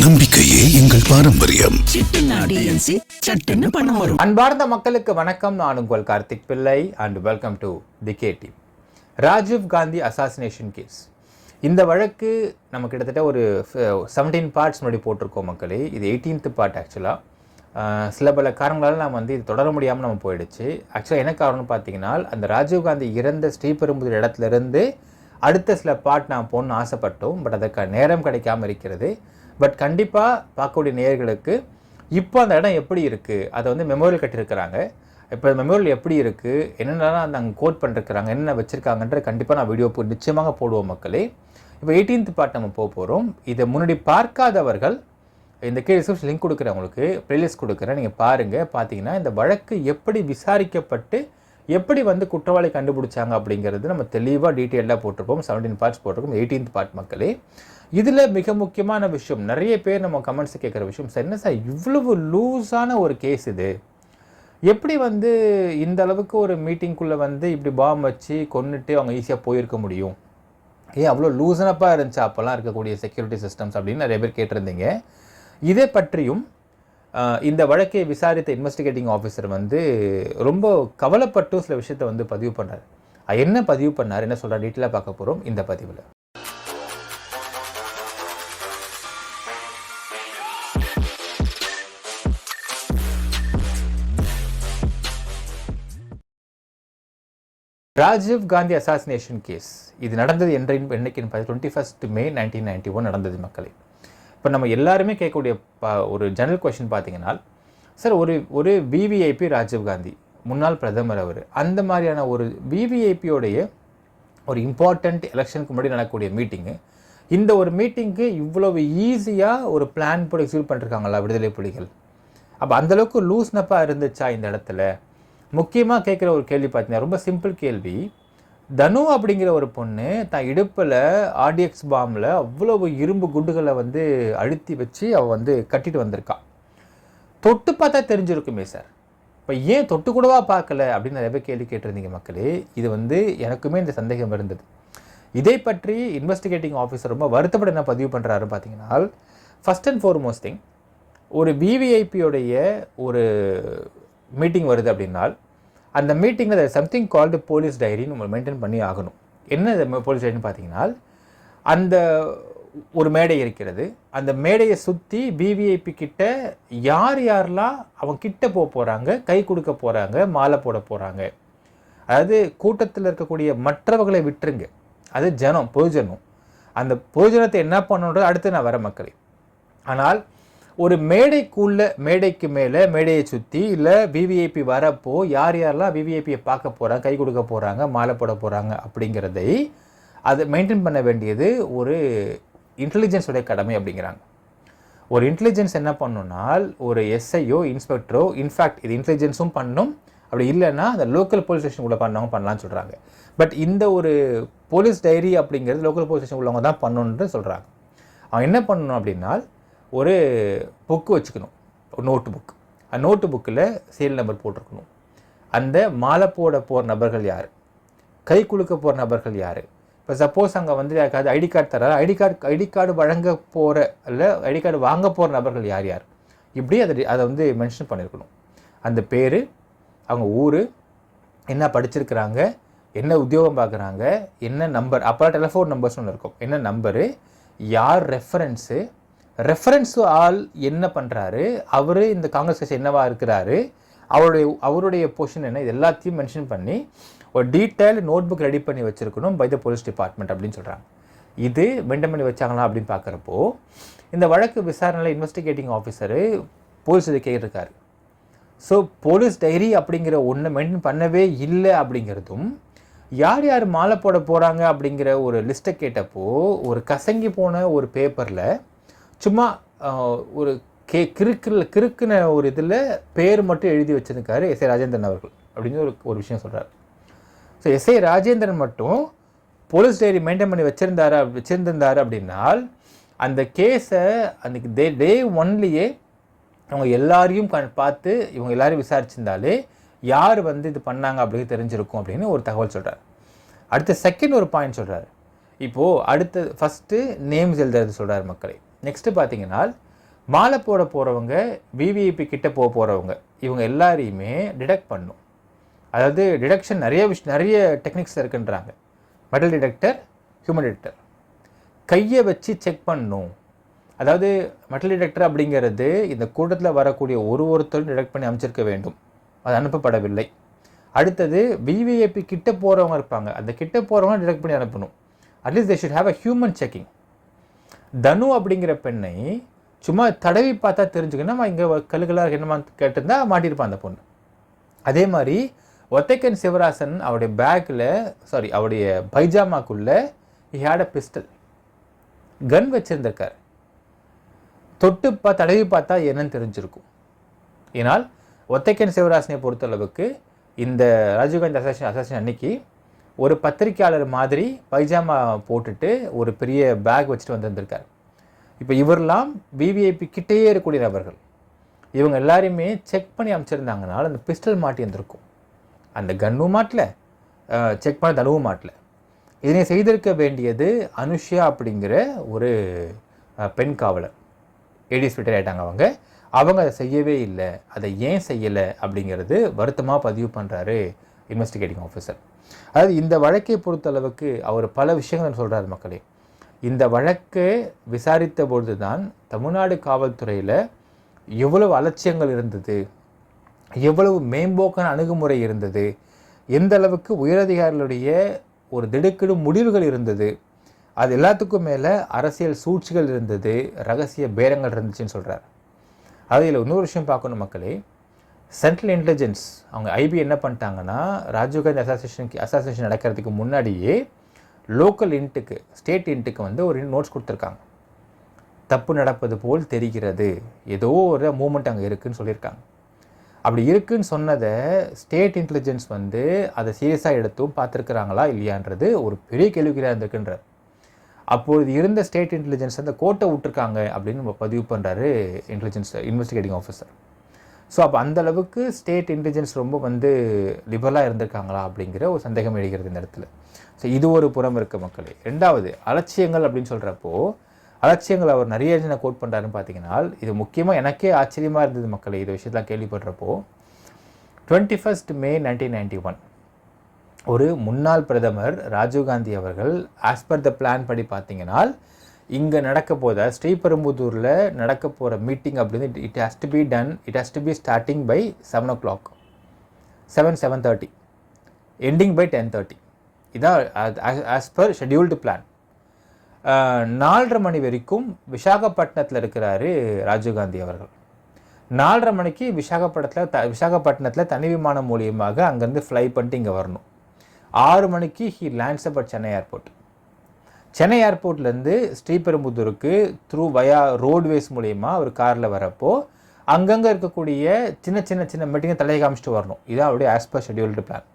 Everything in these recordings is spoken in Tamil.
நம்பிக்கையே எங்கள் பாரம்பரியம். அன்பார்ந்த மக்களுக்கு வணக்கம். நான் உங்கள் Karthik Pillai and welcome to the K team Rajiv Gandhi assassination case இந்த வழக்கு நம்ம கிட்டத்தட்ட ஒரு செவன்டீன் பார்ட்ஸ் முன்னாடி போட்டிருக்கோம் மக்களே. இது எயிட்டீன்த் பார்ட் ஆக்சுவலாக சில பல காரணங்களால் நம்ம வந்து இது தொடர முடியாமல் நம்ம போயிடுச்சு. ஆக்சுவலாக என்ன காரணம்னு பார்த்தீங்கன்னா அந்த ராஜீவ் காந்தி இறந்த ஸ்ரீபெரும்புதூர் இடத்துலேருந்து அடுத்த சில பார்ட் நான் போகணும்னு ஆசைப்பட்டோம். பட் அதற்கான நேரம் கிடைக்காம இருக்கிறது. பட் கண்டிப்பாக பார்க்கக்கூடிய நேயர்களுக்கு இப்போ அந்த இடம் எப்படி இருக்குது அதை வந்து மெமோரியல் கட்டியிருக்கிறாங்க. இப்போ மெமோரியல் எப்படி இருக்குது என்னென்னலாம் அந்த அங்கே கோட் பண்ணிருக்கிறாங்க? என்ன வச்சுருக்காங்கன்ற கண்டிப்பாக நான் வீடியோ போ- நிச்சயமாக போடுவோம் மக்களே. இப்போ எயிட்டீன்த் பார்ட் நம்ம போக போகிறோம் இதை முன்னாடி பார்க்காதவர்கள் இந்த கீழே டிஸ்கிரிப்ஷன் லிங்க் கொடுக்குறேன் உங்களுக்கு. ப்ளேலிஸ்ட் கொடுக்குறேன். நீங்கள் பாருங்கள் பார்த்தீங்கன்னா இந்த வழக்கு எப்படி விசாரிக்கப்பட்டு எப்படி வந்து குற்றவாளி கண்டுபிடிச்சாங்க அப்படிங்கிறது நம்ம தெளிவாக டீட்டெயிலாக போட்டிருப்போம். செவன்டீன் பார்ட்ஸ் போட்டிருக்கோம். எயிட்டீன்த் பார்ட் மக்களே. இதில் மிக முக்கியமான விஷயம் நிறைய பேர் நம்ம கமெண்ட்ஸ் கேட்குற விஷயம் சார் என்ன சார் இவ்வளவு லூஸான ஒரு கேஸ் இது? எப்படி வந்து இந்த அளவுக்கு ஒரு மீட்டிங்குள்ளே வந்து இப்படி பாம் வச்சு கொண்டுட்டு அவங்க ஈஸியாக போயிருக்க முடியும்? ஏன் அவ்வளோ லூசனப்பாக இருந்துச்சு. அப்போல்லாம் இருக்கக்கூடிய செக்யூரிட்டி சிஸ்டம்ஸ் அப்படின்னு நிறைய பேர் கேட்டிருந்தீங்க. இதை பற்றியும் இந்த வழக்கை விசாரித்த இன்வெஸ்டிகேட்டிங் ஆஃபீஸர் வந்து ரொம்ப கவலைப்பட்டு சில விஷயத்தை வந்து பதிவு பண்ணார். என்ன பதிவு பண்ணார்? என்ன சொல்கிறார் டீட்டெயிலாக பார்க்க போகிறோம் இந்த பதிவில். ராஜீவ் காந்தி அசாசினேஷன் கேஸ் இது நடந்தது என்ற என்னைக்குன்னு பார்த்து twenty first May nineteen ninety one நடந்தது மக்களே. இப்போ நம்ம எல்லாருமே கேட்கக்கூடிய ப- ஒரு ஜெனரல் கொஷின் பார்த்தீங்கன்னா சார் ஒரு ஒரு விவிஐபி ராஜீவ் காந்தி முன்னாள் பிரதமர் அவர் அந்த மாதிரியான ஒரு விவிஐபியோடைய ஒரு இம்பார்ட்டண்ட் எலெக்ஷனுக்கு முன்னாடி நடக்கக்கூடிய மீட்டிங்கு இந்த ஒரு மீட்டிங்க்கு இவ்வளவு ஈஸியாக ஒரு பிளான் போட்டு எக்ஸிக்யூட் பண்ணிருக்காங்களா? விடுதலை புலிகள். அப்போ அந்தளவுக்கு லூஸ்னப்பாக இருந்துச்சா இந்த இடத்துல? முக்கியமாக கேட்குற ஒரு கேள்வி பார்த்தீங்கன்னா ரொம்ப சிம்பிள் கேள்வி. தனு அப்படிங்கிற ஒரு பொண்ணு தான் இடுப்பில் ஆர்டிஎக்ஸ் பாம்பில் அவ்வளவு இரும்பு குண்டுகளை வந்து அழுத்தி வச்சு அவள் வந்து கட்டிட்டு வந்திருக்கான் தொட்டு பார்த்தா தெரிஞ்சிருக்குமே சார். இப்போ ஏன் தொட்டு கூடவா பார்க்கல அப்படின்னு நிறைய பேர் கேள்வி கேட்டிருந்தீங்க மக்களே. இது வந்து எனக்குமே இந்த சந்தேகம் இருந்தது. இதை பற்றி இன்வெஸ்டிகேட்டிங் ஆஃபீஸர் ரொம்ப வருத்தப்பட என்ன பதிவு பண்ணுறாரு பார்த்தீங்கன்னா ஃபஸ்ட் அண்ட் foremost திங் ஒரு விவிஐபியோடைய ஒரு மீட்டிங் வருது அப்படின்னால் அந்த மீட்டிங்கில் சம்திங் கால்டு போலீஸ் டைரின்னு நம்ம மெயின்டைன் பண்ணி ஆகணும். என்ன போலீஸ் டைரின்னு பார்த்தீங்கன்னா அந்த ஒரு மேடை இருக்கிறது. அந்த மேடையை சுற்றி பிவிஐபி கிட்ட யார் யாரெல்லாம் அவங்க கிட்ட போக போகிறாங்க கை கொடுக்க போகிறாங்க மாலை போட போகிறாங்க அதாவது கூட்டத்தில் இருக்கக்கூடிய மற்றவர்களை விட்டுருங்க. அது ஜனம் பொதுஜனம். அந்த பொதுஜனத்தை என்ன பண்ணணுன்றது அடுத்து நான் வர மக்களே. ஆனால் ஒரு மேடைக்குள்ள மேடைக்கு மேலே மேடையை சுற்றி இல்லை விவிஐபி வரப்போ யார் யாரெல்லாம் விவிஐபியை பார்க்க போகிறாங்க கை கொடுக்க போகிறாங்க மாலை போட போகிறாங்க அப்படிங்கிறதை அதை மெயின்டைன் பண்ண வேண்டியது ஒரு intelligence கடமை அப்படிங்கிறாங்க. ஒரு இன்டெலிஜென்ஸ் என்ன பண்ணுனால் ஒரு எஸ்ஐயோ இன்ஸ்பெக்டரோ இன்ஃபேக்ட் இது இன்டெலிஜென்ஸும் பண்ணும். அப்படி இல்லைன்னா அந்த லோக்கல் போலீஸ் ஸ்டேஷன் உள்ள பண்ணவங்க பண்ணலாம்னு சொல்கிறாங்க பட் இந்த ஒரு போலீஸ் டைரி அப்படிங்கிறது லோக்கல் போலீஸ் ஸ்டேஷன் உள்ளவங்க தான் பண்ணணுன்ட்டு சொல்கிறாங்க அவன் என்ன பண்ணணும் அப்படின்னா ஒரு புக்கு வச்சுக்கணும். ஒரு நோட்டு புக் அந்த நோட்டு புக்கில் சீரியல் நம்பர் போட்டிருக்கணும். அந்த மாலை போட போகிற நபர்கள் யார்? கை குலுக்க போகிற நபர்கள் யார்? இப்போ சப்போஸ் அங்கே வந்து யாருக்காவது ஐடி கார்டு தராரு ஐடி கார்டு ஐடி கார்டு வழங்க போகிற இல்லை ஐடி கார்டு வாங்க போகிற நபர்கள் யார் யார்? இப்படி அதை அதை வந்து மென்ஷன் பண்ணியிருக்கணும் அந்த பேர் அவங்க ஊர் என்ன படிச்சிருக்கிறாங்க என்ன உத்தியோகம் பார்க்குறாங்க என்ன நம்பர் அப்போ டெலிஃபோன் நம்பர்ஸ் ஒன்று இருக்கும். என்ன நம்பரு யார் ரெஃபரன்ஸு ரெஃபரன்ஸ் ஆள் என்ன பண்ணுறாரு அவர் இந்த காங்கிரஸ் கட்சி என்னவா இருக்கிறாரு? அவருடைய அவருடைய பொசிஷன் என்ன? இது எல்லாத்தையும் மென்ஷன் பண்ணி ஒரு டீட்டெயில் நோட் புக் ரெடி பண்ணி வச்சுருக்கணும் பை த போலீஸ் டிபார்ட்மெண்ட் அப்படின்னு சொல்கிறாங்க இது மெயின்டைன் பண்ணி வச்சாங்களா அப்படின்னு பார்க்குறப்போ இந்த வழக்கு விசாரணையில் இன்வெஸ்டிகேட்டிங் ஆஃபீஸரு போலீஸ் இதை கேட்டிருக்காரு. ஸோ போலீஸ் டைரி அப்படிங்கிற ஒன்று மெயின்டைன் பண்ணவே இல்லை அப்படிங்கிறதும் யார் யார் மாலை போட போகிறாங்க அப்படிங்கிற ஒரு லிஸ்ட்டை கேட்டப்போ ஒரு கசங்கி போன ஒரு பேப்பரில் சும்மா ஒரு கே கிறுக்கில் கிறுக்குன ஒரு இதில் பேர் மட்டும் எழுதி வச்சிருக்காரு எஸ் ஏ ராஜேந்திரன் அவர்கள் அப்படின்னு ஒரு ஒரு விஷயம் சொல்கிறார் ஸோ எஸ் ஏ ராஜேந்திரன் மட்டும் போலீஸ் டைரி மெயின்டைன் பண்ணி வச்சிருந்தாரு வச்சிருந்திருந்தாரு அப்படின்னால் அந்த கேஸை அன்றைக்கி டே டே ஒன்லேயே அவங்க எல்லாரையும் க பார்த்து இவங்க எல்லாரையும் விசாரிச்சிருந்தாலே யார் வந்து இது பண்ணாங்க அப்படின்னு தெரிஞ்சிருக்கும் அப்படின்னு ஒரு தகவல் சொல்கிறார் அடுத்த செகண்ட் ஒரு பாயிண்ட் சொல்கிறார் இப்போது அடுத்த ஃபஸ்ட்டு நேம்ஸ் எழுதுறது சொல்கிறார் மக்களை. நெக்ஸ்ட்டு பார்த்தீங்கன்னா மாலை போட போகிறவங்க விவிஐபி கிட்டே போக போகிறவங்க இவங்க எல்லாரையுமே டிடெக்ட் பண்ணும். அதாவது டிடெக்ஷன் நிறைய விஷ் நிறைய டெக்னிக்ஸ் இருக்குன்றாங்க. மெட்டல் டிடெக்டர் ஹியூமன் டிடெக்டர் கையை வச்சு செக் பண்ணும். அதாவது மெட்டல் டிடெக்டர் அப்படிங்கிறது இந்த கூட்டத்தில் வரக்கூடிய ஒரு ஒருத்தரும் டிடெக்ட் பண்ணி அமைச்சிருக்க வேண்டும். அது அனுப்பப்படவில்லை. அடுத்தது விவிஐபி கிட்ட போகிறவங்க இருப்பாங்க. அந்த கிட்ட போகிறவங்க டிடெக்ட் பண்ணி அனுப்பணும். At least they should have a human checking Tanu அப்படிங்கிற பெண்ணை சும்மா தடவி பார்த்தா தெரிஞ்சுக்கணும். இங்கே கல்லுகளாக என்னமா கேட்டிருந்தா மாட்டியிருப்பான் அந்த பொண்ணு. அதே மாதிரி ஒத்தைக்கன் சிவராசன் அவருடைய பேக்கில் சாரி அவருடைய பைஜாமாக்குள்ளே he had a pistol gun வச்சுருந்திருக்கார். தொட்டு பா தடவி பார்த்தா என்னன்னு தெரிஞ்சிருக்கும். ஏன்னால் ஒத்தைக்கன் சிவராசனை பொறுத்தளவுக்கு இந்த ராஜீவ்காந்தி அசாசன் அசாசன் அன்னைக்கு ஒரு பத்திரிக்கையாளர் மாதிரி பைஜாமா போட்டுட்டு ஒரு பெரிய பேக் வச்சுட்டு வந்திருந்திருக்கார். இப்போ இவரெல்லாம் விவிஐபி கிட்டேயே இருக்கக்கூடிய நபர்கள். இவங்க எல்லாரையுமே செக் பண்ணி அமைச்சிருந்தாங்கனால அந்த பிஸ்டல் மாட்டி இருந்திருக்கும். அந்த கன்னும் மாட்டல. செக் பண்ண தனுவும் மாட்டல. இதனை செய்திருக்க வேண்டியது அனுஷ்யா அப்படிங்கிற ஒரு பெண் காவலர். ஏடிஎஸ் ரிட்டையர் ஆயிட்டாங்க அவங்க. அவங்க அதை செய்யவே இல்லை. அதை ஏன் செய்யலை அப்படிங்கிறது வருத்தமாக பதிவு பண்ணுறாரு இன்வெஸ்டிகேட்டிங் ஆஃபீஸர் அதாவது இந்த வழக்கை பொறுத்தளவுக்கு அவர் பல விஷயங்கள் சொல்கிறார் மக்களே. இந்த வழக்கை விசாரித்த பொழுது தான் தமிழ்நாடு காவல்துறையில் எவ்வளவு அலட்சியங்கள் இருந்தது எவ்வளவு மேம்போக்கான அணுகுமுறை இருந்தது எந்த அளவுக்கு உயரதிகாரிகளுடைய ஒரு திடுக்கிடும் முடிவுகள் இருந்தது அது எல்லாத்துக்கும் மேலே அரசியல் சூழ்ச்சிகள் இருந்தது ரகசிய பேரங்கள் இருந்துச்சுன்னு சொல்கிறார் அதில் இன்னொரு விஷயம் பார்க்கணும் மக்களே. சென்ட்ரல் இன்டெலிஜென்ஸ் அவங்க ஐபி என்ன பண்ணிட்டாங்கன்னா ராஜீவ்காந்தி அசோசியேஷனுக்கு அசோசியேஷன் நடக்கிறதுக்கு முன்னாடியே லோக்கல் இன்ட்டுக்கு ஸ்டேட் இன்ட்டுக்கு வந்து ஒரு நோட்ஸ் கொடுத்துருக்காங்க. தப்பு நடப்பது போல் தெரிகிறது. ஏதோ ஒரு மூமெண்ட் அங்கே இருக்குதுன்னு சொல்லியிருக்காங்க. அப்படி இருக்குன்னு சொன்னதை ஸ்டேட் இன்டெலிஜென்ஸ் வந்து அதை சீரியஸாக எடுத்தும் பார்த்துருக்குறாங்களா இல்லையான்றது ஒரு பெரிய கேள்விக்குறியாக இருந்திருக்குன்றார். அப்பொழுது இருந்த ஸ்டேட் இன்டெலிஜென்ஸ் அந்த கோட்டை விட்டுருக்காங்க அப்படின்னு நம்ம பதிவு பண்ணுறாரு இன்டெலிஜென்ஸ் இன்வெஸ்டிகேட்டிங் ஆஃபீஸர் ஸோ அப்போ அந்த அளவுக்கு ஸ்டேட் இன்டெலிஜென்ஸ் ரொம்ப வந்து லிபரலாக இருந்திருக்காங்களா அப்படிங்கிற ஒரு சந்தேகம் எழுகிறது இந்த இடத்துல. ஸோ இது ஒரு புறம் இருக்க மக்களே. ரெண்டாவது அலட்சியங்கள் அப்படின்னு சொல்கிறப்போ அலட்சியங்கள் அவர் நிறைய என்ன கோட் பண்ணுறாருன்னு பார்த்தீங்கன்னா இது முக்கியமாக எனக்கே ஆச்சரியமாக இருந்தது மக்களே இது விஷயத்தெலாம் கேள்விப்படுறப்போ. Twenty first May nineteen ninety one ஒரு முன்னாள் பிரதமர் ராஜீவ்காந்தி அவர்கள் ஆஸ் பர் த பிளான் படி பார்த்தீங்கன்னா இங்கே நடக்க போதா ஸ்ரீபெரும்புதூரில் நடக்க போகிற மீட்டிங் அப்படின்னு it has to be done it has to be starting by seven o'clock seven seven thirty ending by ten thirty இதான் ஆஸ் பர் ஷெட்யூல்டு பிளான் நாலரை மணி வரைக்கும் விசாகப்பட்டினத்தில் இருக்கிறாரு ராஜீவ்காந்தி அவர்கள். நாலரை மணிக்கு விசாகப்பட்டினத்தில் த விசாகப்பட்டினத்தில் தனி விமானம் மூலியமாக அங்கேருந்து ஃப்ளை பண்ணிட்டு இங்கே வரணும். ஆறு மணிக்கு he lands up at Chennai airport Chennai ஏர்போர்ட்லேருந்து ஸ்ரீபெரும்புதூருக்கு த்ரூ வயா ரோட்வேஸ் மூலயமா அவர் காரில் வரப்போ அங்கங்கே இருக்கக்கூடிய சின்ன சின்ன சின்ன மீட்டிங்கை தலையை காமிச்சிட்டு வரணும். இதான் அவருடைய ஆஸ் பர் ஷெட்யூல்டு பிளான்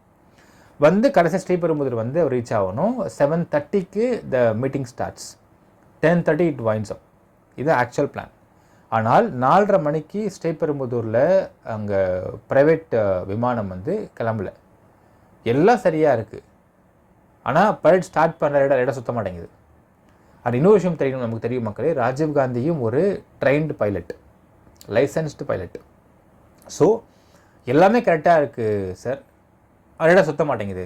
வந்து கடைசி ஸ்ரீபெரும்புதூர் வந்து அவர் ரீச் ஆகணும். செவன் தேர்ட்டிக்கு the meeting starts ten thirty it winds up இது ஆக்சுவல் பிளான் ஆனால் நாலரை மணிக்கு ஸ்ரீபெரும்புதூரில் அங்கே ப்ரைவேட் விமானம் வந்து கிளம்பல. எல்லாம் சரியாக இருக்குது ஆனால் பரேட் ஸ்டார்ட் பண்ணுற இடம் இடம் சுத்த மாட்டேங்குது. அது இன்னொரு விஷயம் தெரியணும் நமக்கு தெரியும் மக்களே. ராஜீவ் காந்தியும் ஒரு trained pilot licensed pilot so எல்லாமே கரெக்டாக இருக்குது சார் ரேடார் சுத்த மாட்டேங்குது.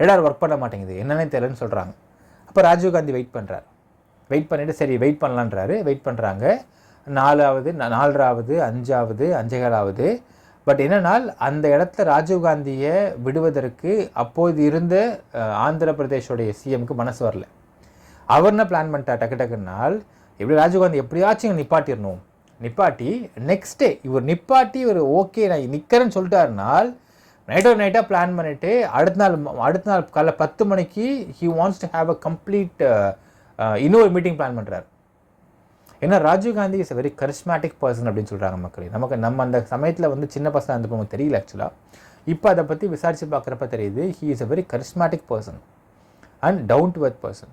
ரேடார் ஒர்க் பண்ண மாட்டேங்குது. என்னன்னே தெரியலன்னு சொல்கிறாங்க அப்போ ராஜீவ் காந்தி வெயிட் பண்ணுறார் வெயிட் பண்ணிவிட்டு சரி வெயிட் பண்ணலான்றாரு வெயிட் பண்ணுறாங்க நாலாவது நா- நாலராவது அஞ்சாவது அஞ்சேகாலாவது பட் என்னென்னால் அந்த இடத்துல ராஜீவ் காந்தியை விடுவதற்கு அப்போது இருந்த ஆந்திர பிரதேஷோடைய சிஎம்க்கு மனசு வரல. அவர் என்ன பிளான் பண்ணிட்டார்? டக்கு டக்குனால் எப்படி ராஜீவ்காந்தி எப்படியாச்சும் இங்கே நிப்பாட்டிடணும் நிப்பாட்டி நெக்ஸ்ட் டே இவர் நிப்பாட்டி இவர் ஓகே நான் நிற்கிறேன்னு சொல்லிட்டாருனால் நைட் ஆஃப் நைட்டாக பிளான் பண்ணிவிட்டு அடுத்த நாள் அடுத்த நாள் காலைல பத்து மணிக்கு he wants to have a complete இன்னொரு மீட்டிங் பிளான் பண்ணுறாரு ஏன்னா Rajiv Gandhi is a very charismatic person அப்படின்னு சொல்கிறாங்க மக்களே. நமக்கு நம்ம அந்த சமயத்தில் வந்து சின்ன பசங்க அந்த நமக்கு தெரியல ஆக்சுவலாக இப்போ அதை பற்றி விசாரித்து பார்க்குறப்ப தெரியுது he is a very charismatic person and down to earth person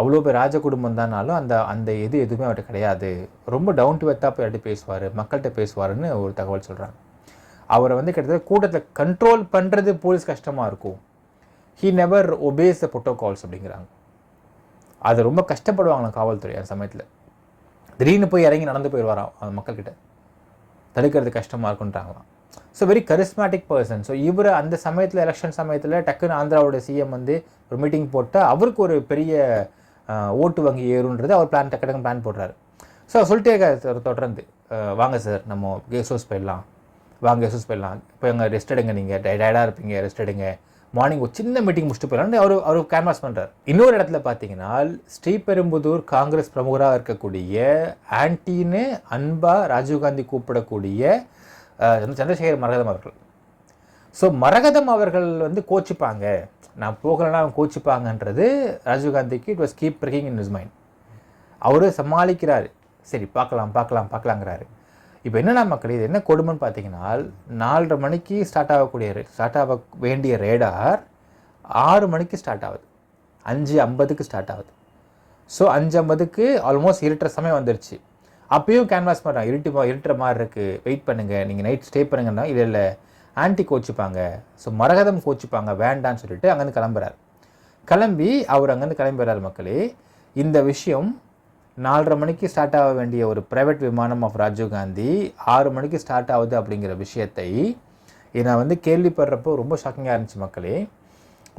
அவ்வளோ பேர் ராஜ குடும்பம் தானாலும் அந்த அந்த இது எதுவுமே அவர்கிட்ட கிடையாது. ரொம்ப டவுன் டு வெத்தாக போய் எடுத்து பேசுவார் மக்கள்கிட்ட பேசுவாருன்னு ஒரு தகவல் சொல்கிறாங்க அவரை வந்து கிட்டத்தட்ட கூட்டத்தை கண்ட்ரோல் பண்ணுறது போலீஸ் கஷ்டமாக இருக்கும். He never obeys the protocols அப்படிங்கிறாங்க. அது ரொம்ப கஷ்டப்படுவாங்க காவல்துறை அந்த சமயத்தில். திடீர்னு போய் இறங்கி நடந்து போயிடுவாராம் அந்த மக்கள்கிட்ட. தடுக்கிறது கஷ்டமாக இருக்குன்றாங்களாம். So very charismatic person so இவர் அந்த சமயத்தில் எலெக்ஷன் சமயத்தில் டக்குன்னு ஆந்திராவோட சிஎம் வந்து ஒரு மீட்டிங் போட்டால் அவருக்கு ஒரு பெரிய ஓட்டு வங்கி ஏறுன்றது அவர் பிளான் டக்கு டக்குன்னு பிளான் போடுறாரு. ஸோ சொல்லிட்டே இருக்காரு சார் தொடர்ந்து. வாங்க சார் நம்ம கெஸ்ட் ஹவுஸ் போயிடலாம். வாங்க கெஸ்ட் ஹவுஸ் போயிடலாம். இப்போ எங்கள் ரெஸ்ட் எடுங்க நீங்கள் டயர்டாக இருப்பீங்க ரெஸ்ட் எடுங்க. மார்னிங் ஒரு சின்ன மீட்டிங் முடிச்சுட்டு போயிடலாம்னு அவர் அவர் கேன்வாஸ் பண்ணுறார் இன்னொரு இடத்துல பார்த்தீங்கன்னா ஸ்ரீபெரும்புதூர் காங்கிரஸ் பிரமுகராக இருக்கக்கூடிய ஆன்டின்னு அன்பா ராஜீவ்காந்தி கூப்பிடக்கூடிய சந்திரசேகர் மரகதம் அவர்கள். ஸோ மரகதம் அவர்கள் வந்து கோச்சிப்பாங்க. நான் போகலைன்னா அவங்க கோச்சிப்பாங்கன்றது ராஜீவ்காந்திக்கு it was keep pricking in is mind அவரு சமாளிக்கிறாரு. சரி பார்க்கலாம் பார்க்கலாம் பார்க்கலாங்கிறாரு. இப்போ என்னென்ன மக்கள் இது என்ன கொடுமைன்னு பார்த்தீங்கன்னா நாலரை மணிக்கு ஸ்டார்ட் ஆகக்கூடிய ஸ்டார்ட் ஆக வேண்டிய ரேடார் ஆறு மணிக்கு ஸ்டார்ட் ஆகுது. அஞ்சு ஐம்பதுக்கு ஸ்டார்ட் ஆகுது. ஸோ அஞ்சு ஐம்பதுக்கு ஆல்மோஸ்ட் இருட்டுற சமயம் வந்துருச்சு. அப்பயும் கேன்வாஸ் பண்ணுறாங்க இருட்டு மா- இருட்டுற மாதிரி இருக்குது வெயிட் பண்ணுங்கள் நீங்கள் நைட் ஸ்டே பண்ணுங்கன்னா இதில் ஆன்டி கோச்சிப்பாங்க. ஸோ மரகதம் கோச்சிப்பாங்க வேண்டான்னு சொல்லிட்டு அங்கேருந்து கிளம்புறாரு. கிளம்பி அவர் அங்கேருந்து கிளம்புறாரு மக்களே. இந்த விஷயம் நாலரை மணிக்கு ஸ்டார்ட் ஆக வேண்டிய ஒரு பிரைவேட் விமானம் ஆஃப் ராஜீவ்காந்தி ஆறு மணிக்கு ஸ்டார்ட் ஆகுது அப்படிங்கிற விஷயத்தை நான் வந்து கேள்விப்படுறப்போ ரொம்ப ஷாக்கிங்காக இருந்துச்சு மக்களே.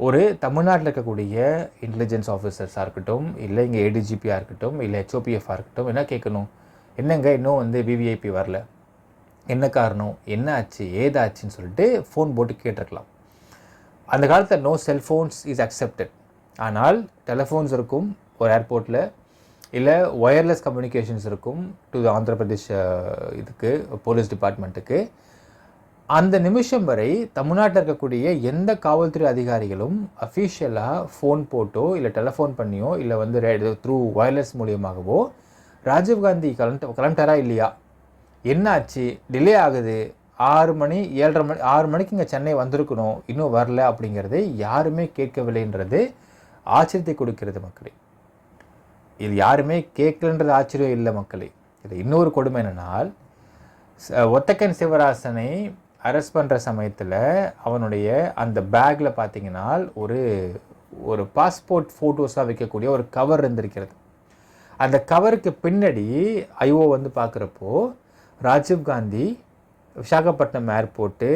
ஒரு தமிழ்நாட்டில் இருக்கக்கூடிய இன்டெலிஜென்ஸ் ஆஃபீஸர்ஸாக இருக்கட்டும் இல்லை இங்கே ஏடிஜிபியாக இருக்கட்டும் இல்லை ஹெச்ஓபிஎஃபாக இருக்கட்டும் என்ன கேட்கணும்? என்னங்க இன்னும் வந்து விவிஐபி வரல? என்ன காரணம்? என்ன ஆச்சு? ஏதாச்சுன்னு சொல்லிட்டு ஃபோன் போட்டு கேட்டிருக்கலாம். அந்த காலத்தில் நோ செல்ஃபோன்ஸ் இஸ் அக்செப்டட் ஆனால் டெலஃபோன்ஸ் இருக்கும் ஒரு ஏர்போர்ட்டில் இல்லை ஒயர்லெஸ் கம்யூனிகேஷன்ஸ் இருக்கும் டு ஆந்திர பிரதேஷ் இதுக்கு போலீஸ் டிபார்ட்மெண்ட்டுக்கு அந்த நிமிஷம் வரை தமிழ்நாட்டில் இருக்கக்கூடிய எந்த காவல்துறை அதிகாரிகளும் அஃபீஷியலாக ஃபோன் போட்டோ இல்லை டெலஃபோன் பண்ணியோ இல்லை வந்து த்ரூ ஒயர்லெஸ் மூலியமாகவோ ராஜீவ்காந்தி கலண்ட் கலண்டரா இல்லையா? என்ன ஆச்சு? டிலே ஆகுது. ஆறு மணி ஏழரை மணி ஆறு மணிக்கு இங்கே சென்னை வந்திருக்கணும். இன்னும் வரல அப்படிங்கிறது யாருமே கேட்கவில்லைன்றது ஆச்சரியத்தை கொடுக்கிறது மக்களே. இது யாருமே கேட்கலன்றது ஆச்சரியம் இல்லை மக்களே. இது இன்னொரு கொடுமை என்னென்னால் ஒத்தக்கன் சிவராசனை அரெஸ்ட் பண்ணுற சமயத்தில் அவனுடைய அந்த பேக்கில் பார்த்தீங்கன்னா ஒரு ஒரு பாஸ்போர்ட் ஃபோட்டோஸாக வைக்கக்கூடிய ஒரு கவர் இருந்திருக்கிறது. அந்த கவருக்கு பின்னாடி ஐஓ வந்து பார்க்குறப்போ ராஜீவ்காந்தி விசாகப்பட்டினம் ஏர்போர்ட்டு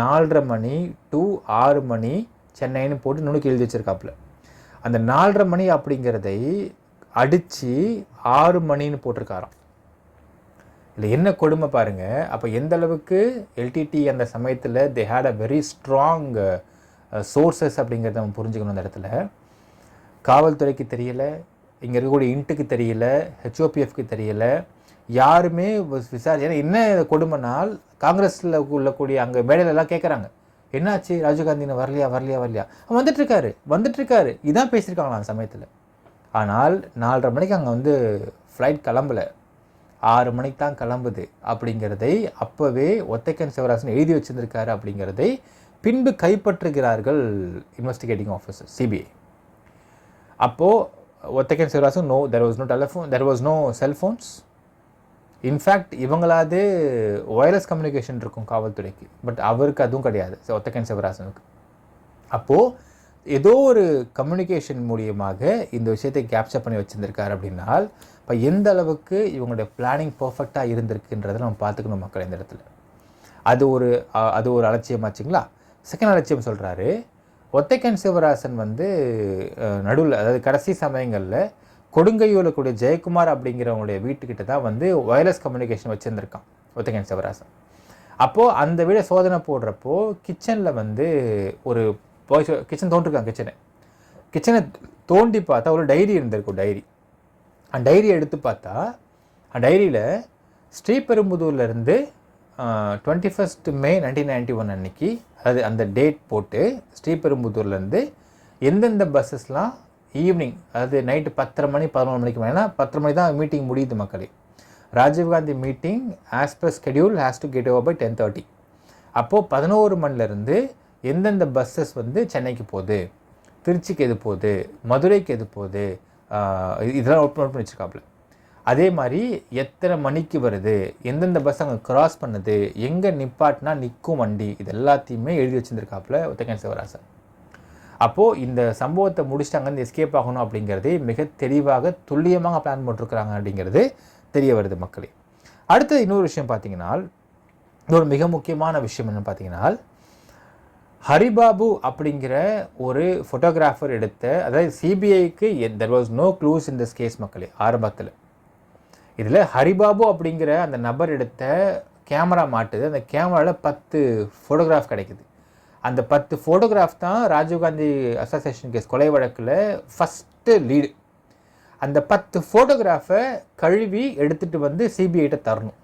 நாலரை மணி டு ஆறு மணி சென்னைன்னு போட்டு நுணுக்கி எழுதி வச்சிருக்காப்புல. அந்த நாலரை மணி அப்படிங்கிறதை அடித்து ஆறு மணின்னு போட்டிருக்காராம். இல்லை என்ன கொடுமை பாருங்கள் அப்போ எந்த அளவுக்கு எல்டிடி அந்த சமயத்தில் they had a very strong sources அப்படிங்கிறத நம்ம புரிஞ்சுக்கணும் அந்த இடத்துல. காவல்துறைக்கு தெரியலை இங்கே இருக்கக்கூடிய இன்ட்டுக்கு தெரியல ஹெச்ஓபிஎஃப்க்கு தெரியல யாருமே விசாரி ஏன்னா என்ன கொடுமைனால் காங்கிரஸில் உள்ளக்கூடிய அங்கே மேடையிலலாம் கேட்குறாங்க என்னாச்சு? ராஜீவ்காந்தின்னு வரலையா? வரலையா? வரலையா? வந்துட்டுருக்காரு வந்துட்டுருக்காரு இதான் பேசியிருக்காங்களா அந்த சமயத்தில். ஆனால் நாலரை மணிக்கு அங்கே வந்து ஃப்ளைட் கிளம்பல. ஆறு மணிக்கு தான் கிளம்புது அப்படிங்கிறதை அப்போவே ஒத்தைக்கன் சிவராசன் எழுதி வச்சிருந்திருக்காரு அப்படிங்கிறதை பின்பு கைப்பற்றுகிறார்கள் இன்வெஸ்டிகேட்டிங் ஆஃபீஸர் சிபிஐ அப்போது ஒத்தைக்கன் Sivarasan no there was no telephone there was no cellphones in fact இவங்களாவது wireless communication இருக்கும் காவல்துறைக்கு பட் அவருக்கு அதுவும் கிடையாது ஒத்தக்கன் சிவராசனுக்கு. அப்போது ஏதோ ஒரு கம்யூனிகேஷன் மூலியமாக இந்த விஷயத்தை கேப்சர் பண்ணி வச்சுருந்துருக்காரு அப்படின்னால் இப்போ எந்த அளவுக்கு இவங்களுடைய பிளானிங் பர்ஃபெக்டாக இருந்திருக்குன்றதை நம்ம பார்த்துக்கணும் மக்கள் இந்த இடத்துல. அது ஒரு அது ஒரு அலட்சியமாச்சுங்களா செகண்ட் அலட்சியம் சொல்கிறாரு ஒத்தைக்கன் சிவராசன் வந்து நடுவில் அதாவது கடைசி சமயங்களில் கொடுங்கையூரில் கூடிய ஜெயக்குமார் அப்படிங்கிறவங்களுடைய வீட்டுக்கிட்ட தான் வந்து ஒயர்லெஸ் கம்யூனிகேஷன் வச்சுருந்துருக்கான் ஒத்தைக்கன் சிவராசன். அப்போது அந்த வீட சோதனை போடுறப்போ கிச்சனில் வந்து ஒரு கிச்சன் தோன்றிருக்காங்க கிச்சனை கிச்சனை தோண்டி பார்த்தா ஒரு டைரி இருந்திருக்கும் டைரி அந்த டைரி எடுத்து பார்த்தா அந்த டைரியில் ஸ்ரீபெரும்புதூர்லேருந்து twenty first May nineteen ninety one அன்னைக்கு அது அந்த டேட் போட்டு ஸ்ரீபெரும்புதூர்லேருந்து எந்தெந்த பஸ்ஸஸ்லாம் ஈவினிங் அதாவது நைட்டு பத்தரை மணி பதினொன்று மணிக்கு மேலே பத்தரை மணி தான் மீட்டிங் முடியுது மக்களே. Rajiv Gandhi meeting as per schedule has to get over pi ten thirty அப்போது பதினோரு மணிலேருந்து எந்தெந்த பஸ்ஸஸ் வந்து சென்னைக்கு போகுது திருச்சிக்கு எது போகுது மதுரைக்கு எது போகுது இது- இதெல்லாம் நோட் நோட் பண்ணி வச்சுருக்காப்புல. அதே மாதிரி எத்தனை மணிக்கு வருது எந்தெந்த பஸ் அங்கே கிராஸ் பண்ணுது எங்கே நிப்பாட்டினா நிற்கும் வண்டி இது எல்லாத்தையுமே எழுதி வச்சுருந்துருக்காப்புல ஒத்தக்கன் சிவராசன். அப்போது இந்த சம்பவத்தை முடிச்சுட்டு அங்கேருந்து எஸ்கேப் ஆகணும் அப்படிங்கிறதே மிக தெளிவாக துல்லியமாக பிளான் பண்ணிட்டுருக்குறாங்க அப்படிங்கிறது தெரிய வருது மக்களே. அடுத்தது இன்னொரு விஷயம் பார்த்தீங்கன்னா இன்னொரு மிக முக்கியமான விஷயம் என்னன்னு பார்த்தீங்கன்னா ஹரிபாபு அப்படிங்கிற ஒரு ஃபோட்டோகிராஃபர் எடுத்த அதாவது சிபிஐக்கு there was no clues in this case மக்களே ஆரம்பத்தில். இதில் ஹரிபாபு அப்படிங்கிற அந்த நபர் எடுத்த கேமரா மாட்டுது. அந்த கேமராவில் பத்து ஃபோட்டோகிராஃப் கிடைக்குது. அந்த பத்து ஃபோட்டோகிராஃப் தான் ராஜீவ்காந்தி அசோசியேஷன் கேஸ் கொலை வழக்கில் ஃபஸ்ட்டு லீடு அந்த பத்து ஃபோட்டோகிராஃபை கழுவி எடுத்துகிட்டு வந்து சிபிஐட்ட தரணும்.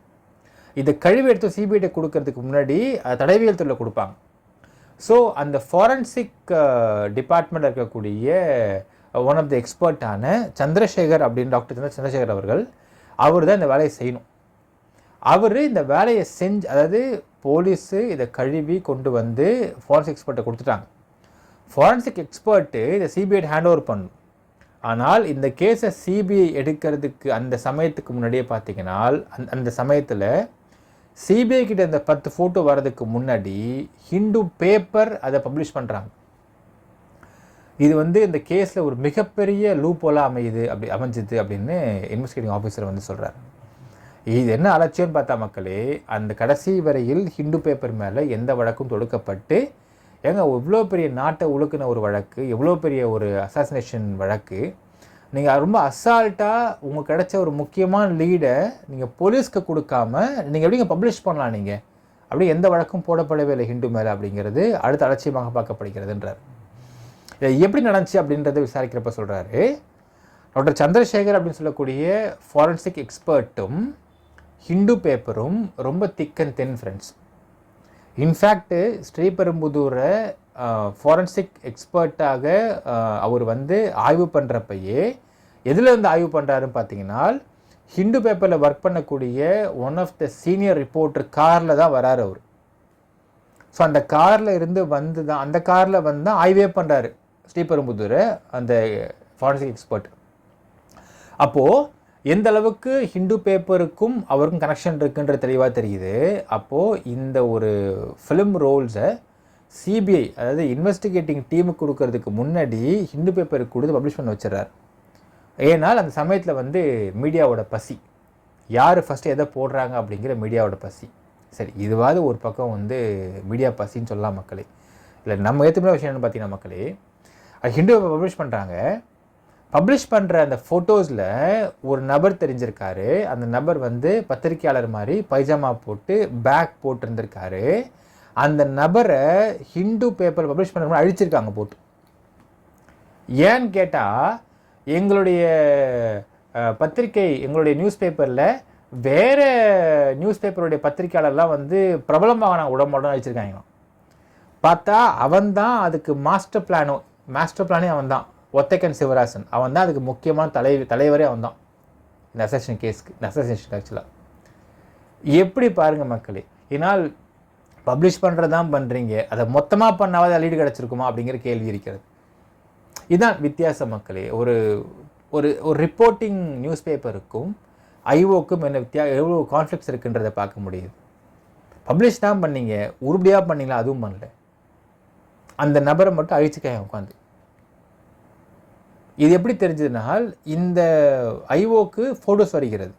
இதை கழுவி எடுத்து சிபிஐட்ட கொடுக்கறதுக்கு முன்னாடி அது தடவியல் துறையில் கொடுப்பாங்க. ஸோ அந்த ஃபாரன்சிக் டிபார்ட்மெண்ட் uh, இருக்கக்கூடிய ஒன் ஆஃப் த எக்ஸ்பர்ட்டான சந்திரசேகர் அப்படின்னு டாக்டர் சந்திர சந்திரசேகர் அவர்கள் அவர் தான் இந்த வேலையை செய்யணும். அவர் இந்த வேலையை செஞ்சு அதாவது போலீஸு இதை கழுவி கொண்டு வந்து ஃபாரன்சிக் எக்ஸ்பர்ட்டை கொடுத்துட்டாங்க. ஃபாரன்சிக் எக்ஸ்பர்ட்டு இதை சிபிஐ ஹேண்ட் ஓவர் பண்ணும் ஆனால் இந்த கேஸை சிபிஐ எடுக்கிறதுக்கு அந்த சமயத்துக்கு முன்னாடியே பார்த்தீங்கன்னா அந்த அந்த சமயத்தில் சிபிஐ கிட்ட இந்த பத்து ஃபோட்டோ வர்றதுக்கு முன்னாடி ஹிந்து பேப்பர் அதை பப்ளிஷ் பண்ணுறாங்க இது வந்து இந்த கேஸில் ஒரு மிகப்பெரிய லூப்போலாக அமையுது அப்படி அமைஞ்சுது அப்படின்னு இன்வெஸ்டிகேட்டிங் ஆஃபீஸர் வந்து சொல்கிறார் இது என்ன அலட்சியம்னு பார்த்தா மக்களே அந்த கடைசி வரையில் ஹிந்து பேப்பர் மேலே எந்த வழக்கும் தொடுக்கப்பட்டு ஏங்க இவ்வளோ பெரிய நாட்டை உழுக்குன ஒரு வழக்கு எவ்வளோ பெரிய ஒரு அசாசினேஷன் வழக்கு நீங்கள் ரொம்ப அசால்ட்டாக உங்களுக்கு கிடைச்ச ஒரு முக்கியமான லீடை நீங்கள் போலீஸ்க்கு கொடுக்காம நீங்கள் எப்படிங்க பப்ளிஷ் பண்ணலாம் நீங்கள் அப்படி எந்த வழக்கும் போடப்படவே இல்லை ஹிந்து மேலே அப்படிங்கிறது. அடுத்த அலட்சியமாக பார்க்கப்படுகிறதுன்றார். இதை எப்படி நடந்துச்சு அப்படின்றத விசாரிக்கிறப்ப சொல்கிறாரு டாக்டர் சந்திரசேகர் அப்படின்னு சொல்லக்கூடிய ஃபாரன்சிக் எக்ஸ்பர்ட்டும் ஹிந்து பேப்பரும் ரொம்ப thick and then friends in fact ஸ்ரீபெரும்புதூரை forensic எக்ஸ்பர்ட்டாக அவர் வந்து ஆய்வு பண்ணுறப்பையே எதில் வந்து ஆய்வு பண்ணுறாருன்னு பார்த்தீங்கன்னா ஹிந்து பேப்பரில் ஒர்க் பண்ணக்கூடிய one of the senior reporter காரில் தான் வராரு அவர். ஸோ அந்த காரில் இருந்து வந்து தான் அந்த காரில் வந்து தான் ஆய்வே பண்ணுறாரு ஸ்ரீபெரும்புதூரை அந்த ஃபாரன்சிக் எக்ஸ்பர்ட் அப்போது எந்த அளவுக்கு ஹிந்து பேப்பருக்கும் அவருக்கும் கனெக்ஷன் இருக்குன்றது தெளிவாக தெரியுது. அப்போது இந்த ஒரு ஃபிலிம் ரோல்ஸை சிபிஐ அதாவது இன்வெஸ்டிகேட்டிங் டீமுக்கு கொடுக்கறதுக்கு முன்னாடி ஹிந்து பேப்பருக்கு கொடுத்து பப்ளிஷ் பண்ண வச்சிடறாரு. ஏனால் அந்த சமயத்தில் வந்து மீடியாவோட பசி. யார் ஃபஸ்ட்டு எதை போடுறாங்க அப்படிங்கிற மீடியாவோட பசி. சரி இதுவாது ஒரு பக்கம் வந்து மீடியா பசின்னு சொல்லலாம் மக்களே. இல்லை நம்ம ஏற்றுக்கிற விஷயம் என்ன பார்த்தீங்கன்னா மக்களே அது ஹிந்து பப்ளிஷ் பண்ணுறாங்க பப்ளிஷ் பண்ணுற அந்த ஃபோட்டோஸில் ஒரு நபர் தெரிஞ்சிருக்காரு. அந்த நபர் வந்து பத்திரிக்கையாளர் மாதிரி பைஜாமா போட்டு பேக் போட்டிருந்திருக்காரு. அந்த நபரை ஹிந்து பேப்பர் பப்ளிஷ் பண்ண அழிச்சிருக்காங்க போட்டு. ஏன்னு கேட்டால் எங்களுடைய பத்திரிக்கை எங்களுடைய நியூஸ் பேப்பரில் வேறு நியூஸ் பேப்பருடைய பத்திரிக்கையாளர்லாம் வந்து பிரபலமாக உடம்போட அழிச்சிருக்காங்க பார்த்தா அவன்தான் அதுக்கு மாஸ்டர் பிளானோ மாஸ்டர் பிளானே அவன் தான் ஒத்தைக்கன் சிவராசன். அவன் தான் அதுக்கு முக்கியமான தலை தலைவரே அவன் தான் இந்த கேஸ்க்கு இந்த ஆக்சுவலாக எப்படி பாருங்கள் மக்களே ஏன்னால் பப்ளிஷ் பண்ணுறது தான் பண்ணுறீங்க அதை மொத்தமாக பண்ணாவது லீடு கிடச்சிருக்குமா அப்படிங்கிற கேள்வி இருக்கிறது. இதுதான் வித்தியாச மக்களே. ஒரு ஒரு ஒரு ரிப்போர்ட்டிங் நியூஸ் பேப்பருக்கும் ஐஓக்கும் என்ன வித்தியா எவ்வளோ கான்ஃப்ளிக்ஸ் இருக்குன்றதை பார்க்க முடியுது. பப்ளிஷ் தான் பண்ணீங்க. உருப்படியாக பண்ணீங்களா? அதுவும் பண்ணல. அந்த நபரை மட்டும் அழிச்சுக்க உட்காந்து. இது எப்படி தெரிஞ்சதுனால் இந்த ஐஓக்கு ஃபோட்டோஸ் வருகிறது.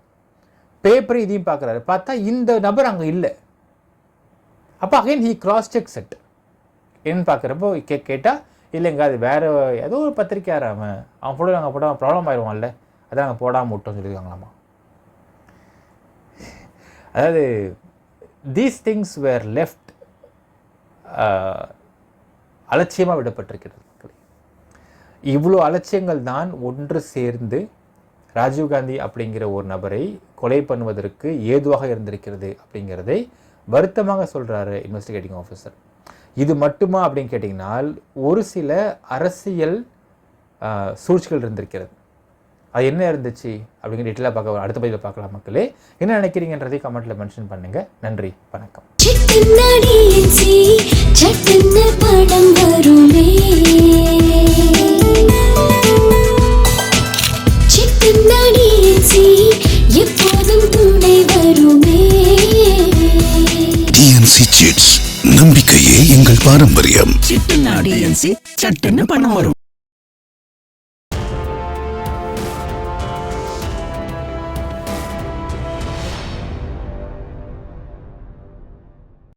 பேப்பர் இதையும் பார்க்குறாரு. பார்த்தா இந்த நபர் அங்கே இல்லை. அப்போ again he cross check set என்னன்னு பார்க்குறப்போ கே கேட்டால் இல்லைங்க அது வேற ஏதோ ஒரு பத்திரிக்கையார் அவன். அவன் ஃபோட்டோ நாங்கள் போட ப்ராப்ளம் ஆயிடுவான்ல அதான் நாங்கள் போடாமல் விட்டோம்னு சொல்லியிருக்காங்களாமா. அதாவது தீஸ் திங்ஸ் வேர் லெஃப்ட் அலட்சியமாக விடப்பட்டிருக்கிறது இவ்வளோ அலட்சியங்கள் தான் ஒன்று சேர்ந்து ராஜீவ்காந்தி அப்படிங்கிற ஒரு நபரை கொலை பண்ணுவதற்கு ஏதுவாக இருந்திருக்கிறது அப்படிங்கிறதை வருத்தமாக சொல்கிறாரு இன்வெஸ்டிகேட்டிங் ஆஃபீஸர் இது மட்டுமா அப்படின்னு கேட்டிங்கன்னால் ஒரு சில அரசியல் சூழ்ச்சிகள் இருந்திருக்கிறது. அது என்ன இருந்துச்சு அப்படிங்கிற டீட்டெயிலாக பார்க்க அடுத்த பதிவில் பார்க்கலாம் மக்களே. என்ன நினைக்கிறீங்கன்றதை கமெண்ட்டில் மென்ஷன் பண்ணுங்கள் நன்றி வணக்கம். படம் வருமே டிஎன்சி நம்பிக்கையே எங்கள் பாரம்பரியம். சிட்டுனா டிஎன்சி சட்டுன்னு பணம் வரும்.